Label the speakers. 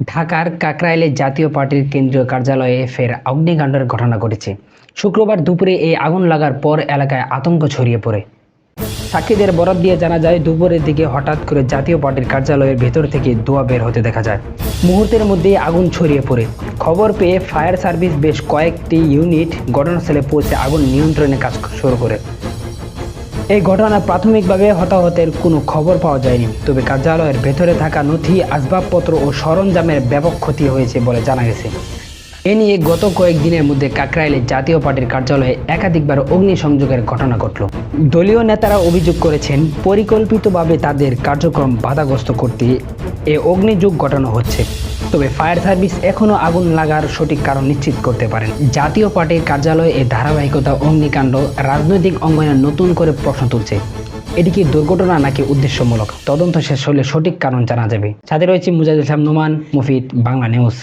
Speaker 1: ঢাকার কাকরাইলে জাতীয় পার্টির কেন্দ্রীয় কার্যালয়ে ফের অগ্নিকাণ্ডের ঘটনা ঘটেছে। শুক্রবার দুপুরে এই আগুন লাগার পর এলাকায় আতঙ্ক ছড়িয়ে পড়ে। সাক্ষীদের বরাত দিয়ে জানা যায়, দুপুরের দিকে হঠাৎ করে জাতীয় পার্টির কার্যালয়ের ভেতর থেকে ধোঁয়া বের হতে দেখা যায়। মুহূর্তের মধ্যেই আগুন ছড়িয়ে পড়ে। খবর পেয়ে ফায়ার সার্ভিস বেশ কয়েকটি ইউনিট ঘটনাস্থলে পৌঁছে আগুন নিয়ন্ত্রণে কাজ শুরু করে। এই ঘটনায় প্রাথমিকভাবে হতাহতের কোনো খবর পাওয়া যায়নি। তবে কার্যালয়ের ভেতরে থাকা নথি, আসবাবপত্র ও সরঞ্জামের ব্যাপক ক্ষতি হয়েছে বলে জানা গেছে। এ নিয়ে গত কয়েকদিনের মধ্যে কাকরাইলে জাতীয় পার্টির কার্যালয়ে একাধিকবার অগ্নিসংযোগের ঘটনা ঘটল। দলীয় নেতারা অভিযোগ করেছেন, পরিকল্পিতভাবে তাদের কার্যক্রম বাধাগ্রস্ত করতে এ অগ্নিযুগ ঘটানো হচ্ছে। তবে ফায়ার সার্ভিস এখনও আগুন লাগার সঠিক কারণ নিশ্চিত করতে পারেন। জাতীয় পার্টির কার্যালয়ে এই ধারাবাহিকতা, অগ্নিকাণ্ড, রাজনৈতিক অঙ্গনে নতুন করে প্রশ্ন তুলছে। এটি কি দুর্ঘটনা নাকি উদ্দেশ্যমূলক? তদন্ত শেষ হলে সঠিক কারণ জানা যাবে। সাথে রয়েছে মুজাহিদুল ইসলাম, নোমান, মুফিদ, বাংলা নিউজ।